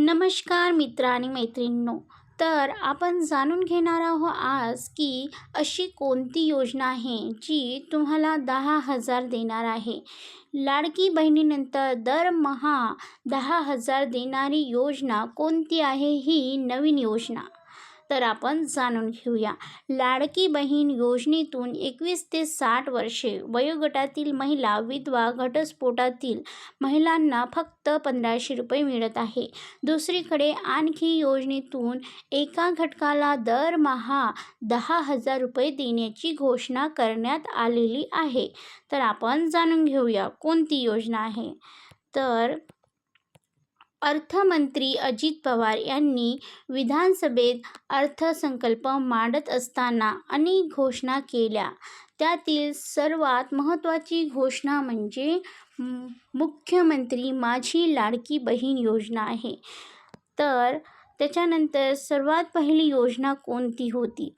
नमस्कार मित्र आणि मैत्रिणींनो. तर आपण जाणून घेणार आहोत आज की अशी कोणती योजना आहे जी तुम्हाला दहा हजार देणार आहे. लाडकी बहिणीनंतर दरमहा दहा हजार देणारी योजना कोणती आहे? ही नवीन योजना. तर आपण जाणून घेऊया. लाडकी बहीण योजनेतून एकवीस ते साठ वर्षे वयोगटातील महिला विधवा घटस्फोटातील महिलांना फक्त पंधराशे रुपये मिळत आहे. दुसरीकडे आणखी योजनेतून एका घटकाला दरमहा दहा हजार रुपये देण्याची घोषणा करण्यात आलेली आहे. तर आपण जाणून घेऊया कोणती योजना आहे. तर अर्थमंत्री अजित पवार यांनी विधानसभेत अर्थसंकल्प मांडत असताना अनेक घोषणा केल्या. त्यातील सर्वात महत्त्वाची घोषणा म्हणजे मुख्यमंत्री माझी लाडकी बहीण योजना आहे. तर त्याच्यानंतर सर्वात पहिली योजना कोणती होती?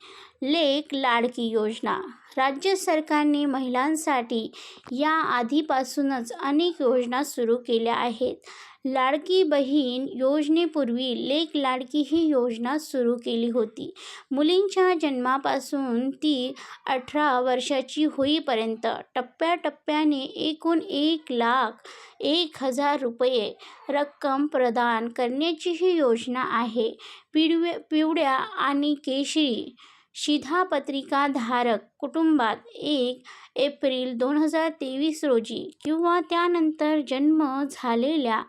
लेक लाडकी योजना. राज्य सरकारने महिलांसाठी या आधीपासूनच अनेक योजना सुरू केल्या आहेत. लाडकी बहीण योजनेपूर्वी लेक लाडकी ही योजना सुरू केली होती. मुलींच्या जन्मापासून ती अठरा वर्षाची होईपर्यंत टप्प्याटप्प्याने एकूण एक लाख एक हजार रुपये रक्कम प्रदान करण्याची ही योजना आहे. पिडवे पिवळ्या आणि केशरी शिधापत्रिकाधारक कुटुंबात एक एप्रिल दोन हजार तेवीस रोजी किंवा त्यानंतर जन्म झालेल्या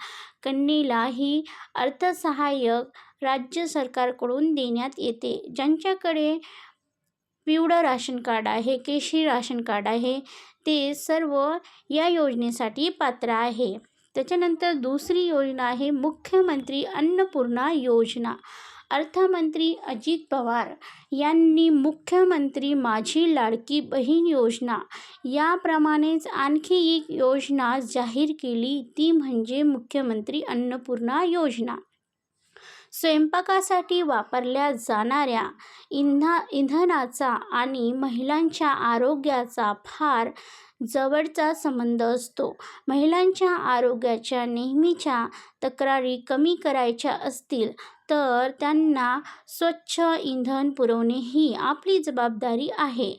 कन्येला ही अर्थसहाय्यक राज्य सरकारकडून देण्यात येते. ज्यांच्याकडे पिवळं राशन कार्ड आहे केशरी राशन कार्ड आहे ते सर्व या योजनेसाठी पात्र आहे. त्याच्यानंतर दुसरी योजना आहे मुख्यमंत्री अन्नपूर्णा योजना. अर्थमंत्री अजित पवार यांनी मुख्यमंत्री माझी लाडकी बहीण योजना याप्रमाणेच आणखी एक योजना जाहीर केली. ती म्हणजे मुख्यमंत्री अन्नपूर्णा योजना. स्वयंपाकासाठी वापरल्या जाणाऱ्या इंधा इंधनाचा आणि महिलांच्या आरोग्याचा फार जवळचा संबंध असतो. महिलांच्या आरोग्याच्या नेहमीच्या तक्रारी कमी करायच्या असतील तर त्यांना स्वच्छ इंधन पुरवणे ही आपली जबाबदारी आहे.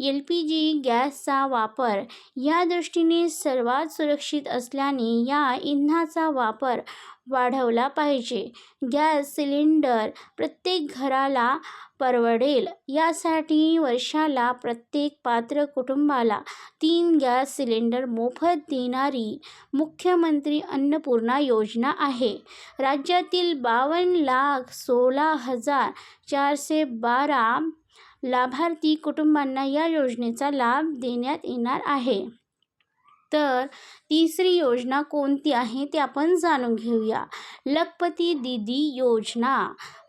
एल पी जी गॅसचा वापर या दृष्टीने सर्वात सुरक्षित असल्याने या इंधनाचा वापर वाढवला पाहिजे. गॅस सिलेंडर प्रत्येक घराला परवडेल. यासाठी वर्षाला प्रत्येक पात्र कुटुंबाला तीन गॅस सिलेंडर मोफत देणारी मुख्यमंत्री अन्नपूर्णा योजना आहे. राज्यातील बावन्न लाख सोळा हजार चारशे बारा लाभार्थी कुटुंबांना या योजनेचा लाभ देण्यात येणार आहे. तर तिसरी योजना कोणती आहे ते आपण जाणून घेऊया. लखपती दीदी योजना.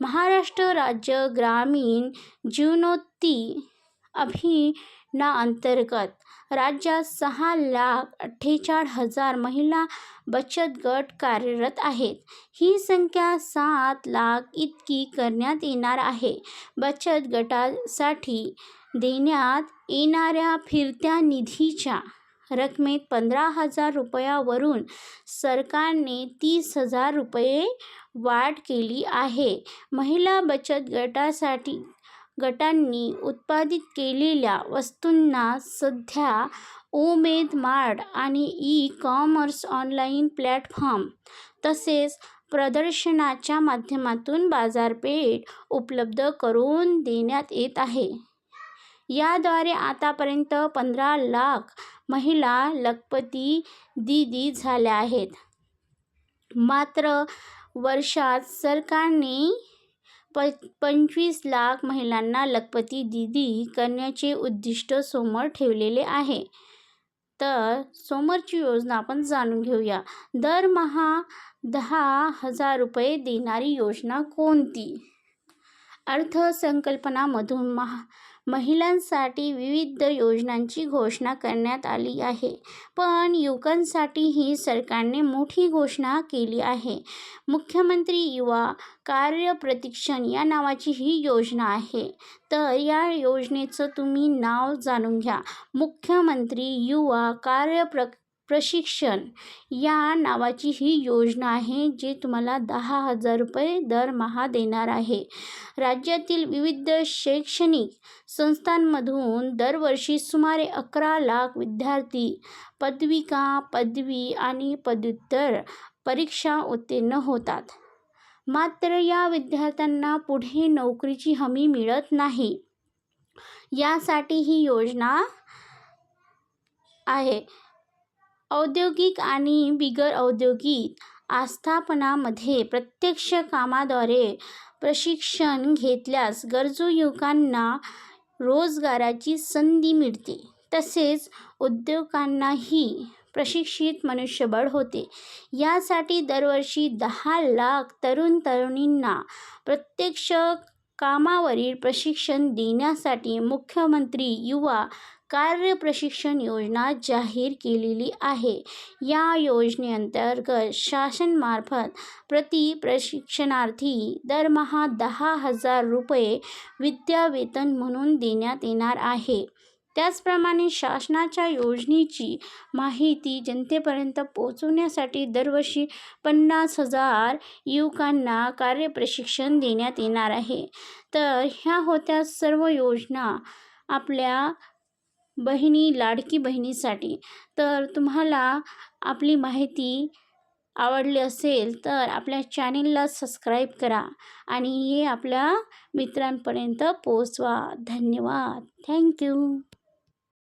महाराष्ट्र राज्य ग्रामीण जीवनोत्ती अंतर्गत राज्यात सहा लाख अठ्ठेचाळीस हजार महिला बचत गट कार्यरत आहेत. ही संख्या सात लाख इतकी करण्यात येणार आहे. बचत गटासाठी देण्यात येणाऱ्या फिरत्या निधीच्या रकमेत पंधरा हजार रुपयावरून सरकारने तीस हजार रुपये वाढ केली आहे. महिला बचत गटासाठी गटांनी उत्पादित केलेल्या वस्तूंना सध्या उमेद मार्ट आणि ई कॉमर्स ऑनलाईन प्लॅटफॉर्म तसेच प्रदर्शनाच्या माध्यमातून बाजारपेठ उपलब्ध करून देण्यात येत आहे. याद्वारे आतापर्यंत पंधरा लाख महिला लखपती दीदी झाल्या आहेत. मात्र वर्षात सरकारने प पंचवीस लाख महिलांना लखपती दीदी करण्याचे उद्दिष्ट समोर ठेवलेले आहे. तर समोरची योजना आपण जाणून घेऊया. दरमहा दहा हजार रुपये देणारी योजना कोणती? अर्थसंकल्पनामधून महा महिलांसाठी विविध योजनांची घोषणा करण्यात आली आहे. पण युवकांसाठीही सरकारने मोठी घोषणा केली आहे. मुख्यमंत्री युवा कार्यप्रशिक्षण या नावाची ही योजना आहे. तर या योजनेचं तुम्ही नाव जाणून घ्या. मुख्यमंत्री युवा कार्यप्र प्रशिक्षण या नावाची ही योजना आहे जी तुम्हाला दहा हजार रुपये दरमहा देणार आहे. राज्यातील विविध शैक्षणिक संस्थांमधून दरवर्षी सुमारे अकरा लाख विद्यार्थी पदविका पदवी आणि पदव्युत्तर परीक्षा उत्तीर्ण होतात. मात्र या विद्यार्थ्यांना पुढे नोकरीची हमी मिळत नाही. यासाठी ही योजना आहे. औद्योगिक आणि बिगर औद्योगिक आस्थापनामध्ये प्रत्यक्ष कामाद्वारे प्रशिक्षण घेतल्यास गरजू युवकांना रोजगाराची संधी मिळते. तसेच उद्योगांनाही प्रशिक्षित मनुष्यबळ होते. यासाठी दरवर्षी दहा लाख तरुण तरुणींना प्रत्यक्ष कामावरील प्रशिक्षण देण्यासाठी मुख्यमंत्री युवा कार्य प्रशिक्षण योजना जाहीर केलेली आहे. या योजनेअंतर्गत शासनमार्फत प्रति प्रशिक्षणार्थी दरमहा दहा हजार रुपये विद्यावेतन म्हणून देण्यात येणार आहे. त्याचप्रमाणे शासनाच्या योजनेची माहिती जनतेपर्यंत पोहोचवण्यासाठी दरवर्षी पन्नास हजार युवकांना कार्यप्रशिक्षण देण्यात येणार आहे. तर ह्या होत्या सर्व योजना आपल्या बहिणी लाडकी बहिणीसाठी. तर तुम्हाला आपली माहिती आवडली असेल तर आपल्या चॅनेलला सबस्क्राईब करा आणि हे आपल्या मित्रांपर्यंत पोचवा धन्यवाद. थँक्यू.